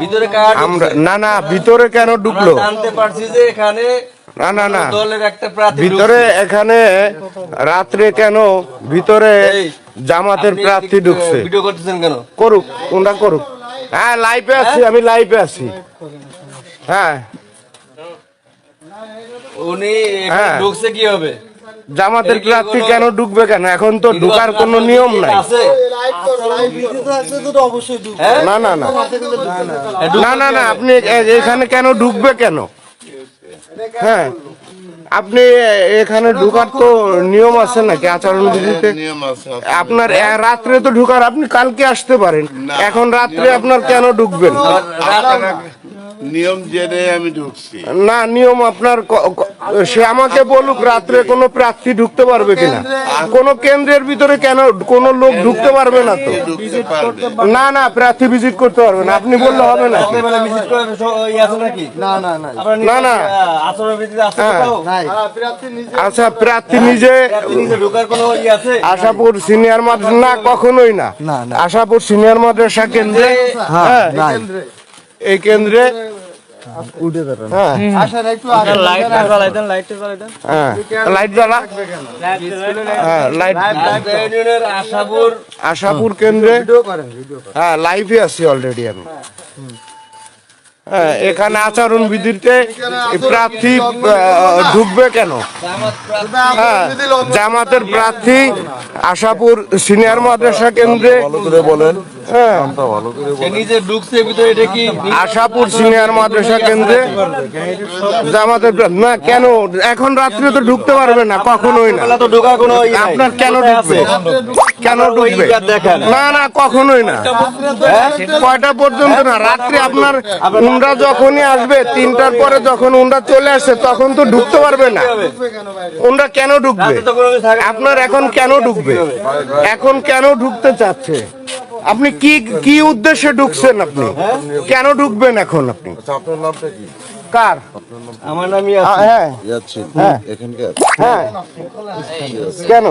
ভিতরে কার আমরা না না ভিতরে কেন ঢুকলো? জানতে পারছি যে এখানে না না না। দলের একটা প্রার্থী ভিতরে এখানে রাত্রে কেন ভিতরে জামাতের প্রার্থী ঢুকছে? ভিডিও করতেছেন কেন? করুক কোনটা করুক। হ্যাঁ লাইভে আছি আমি লাইভে আছি। হ্যাঁ। উনি হ্যাঁ। ঢুকছে কি হবে? জামাতের প্রার্থী কেন ঢুকবে কেন? এখন তো ঢুকার কোনো নিয়ম নাই। হ্যাঁ? না না না। হ্যাঁ, না না না আপনি এখানে কেন ঢুকবে কেন? হ্যাঁ। আপনি এখানে ঢুকার তো নিয়ম আছে নাকি? আচরণ বিধিতে আপনার রাত্রে তো ঢুকার আপনি কালকে আসতে পারেন। এখন রাত্রে আপনার কেন ঢুকবেন? নিয়ম জেনে আমি ঢুকছি। না নিয়ম আপনার সে আমাকে বলুক রাত্রে কোনো প্রার্থী ঢুকতে পারবে কিনা? কোন কেন্দ্রের ভিতরে কেন কোন লোক ঢুকতে পারবে না তো? না না প্রার্থী ভিজিট করতে পারবে না। আপনি বললে হবে না। রাত্রেবেলা visit করার স- ই আছে নাকি? আপনার না, না। হ্যাঁ। আচ্ছা প্রার্থী নিজে প্রার্থী নিজে ঢোকার কোনো ই আছে? আশাপুর সিনিয়র মাদ্রাসা না কখনোই না। আশাপুর সিনিয়র মাদ্রাসা কেন্দ্রে হ্যাঁ। এই কেন্দ্রে হ্যাঁ। হ্যাঁ হ্যাঁ আশাপুর। আশাপুর কেন্দ্রে। হ্যাঁ লাইভে আছি অলরেডি আমি। হ্যাঁ এখানে আচরণ বিধিতে প্রার্থী ঢুকবে কেন? হ্যাঁ জামাতের প্রার্থী আশাপুর সিনিয়র মাদ্রাসা কেন্দ্রে। বলেন। হ্যাঁ। সে নিজে ঢুকছে ভিতরে এটা কি আশাপুর সিনিয়র মাদ্রাসা কেন্দ্রে জামাতের না কেন? এখন রাত্রে তো ঢুকতে পারবে না কখনোই না। আপনার কেন ঢুকবে? কেন ঢুকবে? না না কখনোই না। হ্যাঁ? কয়টা পর্যন্ত না? রাত্রে আপনার উন্ডা যখনই আসবে তিনটার পরে যখন উন্ডা চলে আসে তখন তো ঢুকতে পারবে না। উন্ডা কেন ঢুকবে। আপনার এখন কেন ঢুকবে? এখন কেন ঢুকতে চাচ্ছে? আপনি কি কি উদ্দেশ্যে ঢুকছেন আপনি? কেন ঢুকবেন এখন আপনি? আপনার নামটা কি? কার? আমার হ্যাঁ। হ্যাঁ। হ্যাঁ। কেন?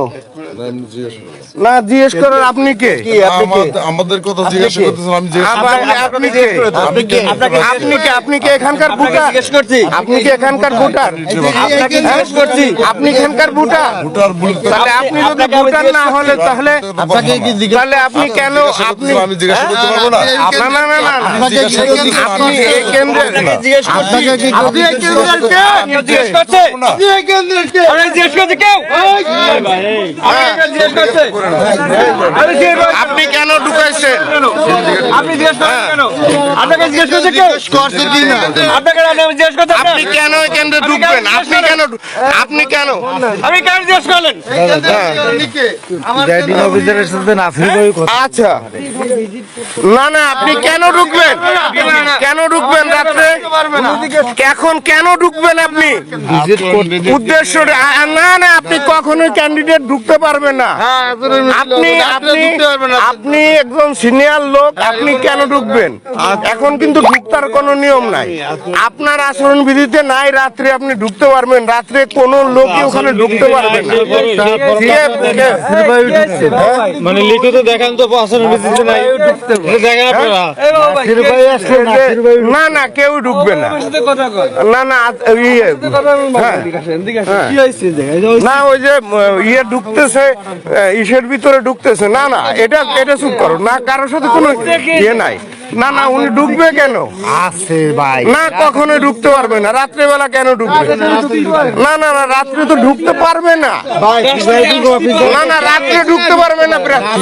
না, জিজ্ঞেস জিজ্ঞেস করার আপনি কে? আমাদের- কথা জিজ্ঞাসা করতেছেন আমি আপনি কে? আপনি কে? আপনি কি? আপনি কি এখানকার ভোটার? জিজ্ঞেস করছি। আপনি কি এখানকার ভোটার? আপনাকে জিজ্ঞেস করছি আপনি এখানকার ভোটার? ভোটার তাহলে আপনি যদি আপনাকে ভোটার না জিজ্ঞেস হলে তাহলে আপনাকে কি তাহলে আপনি কেন আপনি আমি জিজ্ঞাসা করতে পারব না। না না না। না। জিজ্ঞাসা করতে আপনি আপনি কেন ঢুকাইছেন? আপনি জিজ্ঞেস কেন? আপনাকে জিজ্ঞেস করছে কেউ? করছে কি না? আপনাকে আমি জিজ্ঞেস করতে আপনি কেন এই কেন্দ্রে ঢুকবেন? আপনি কেন আপনি কেন? আমি কেন জিজ্ঞেস করলেন? আচ্ছা। না না আপনি কেন ঢুকবেন? কেন ঢুকবেন? রাত্রে? এখন কেন ঢুকবেন আপনি? উদ্দেশ্য না না আপনি কখনোই ক্যান্ডিডেট ঢুকতে পারবেন না। আপনি আপনি আপনি একজন সিনিয়র লোক আপনি কেন ঢুকবেন? এখন কিন্তু ঢুকতার কোনো নিয়ম নাই। আপনার আচরণ বিধিতে নাই রাত্রে আপনি ঢুকতে পারবেন। রাত্রে কোনো লোকই ওখানে ঢুকতে পারবে না। কে- মানে লিখিত দেখান তো আচরণ বিধিতে নাই। দেখেন আপনারা। না না কেউ ঢুকবে না। না না ইয়ে। না ওই যে ইয়ে ঢুকতেছে ইসের ভিতরে ঢুকতেছে। না না এটা এটা চুপ করো। না কারোর সাথে কোনো ইয়ে নাই। না না উনি ঢুকবে কেন? আছে ভাই। না কখনো ঢুকতে পারবে না। রাত্রে বেলা কেন ঢুকবে না না না রাত্রে তো ঢুকতে পারবে না। না না রাত্রে ঢুকতে পারবে না প্রার্থী।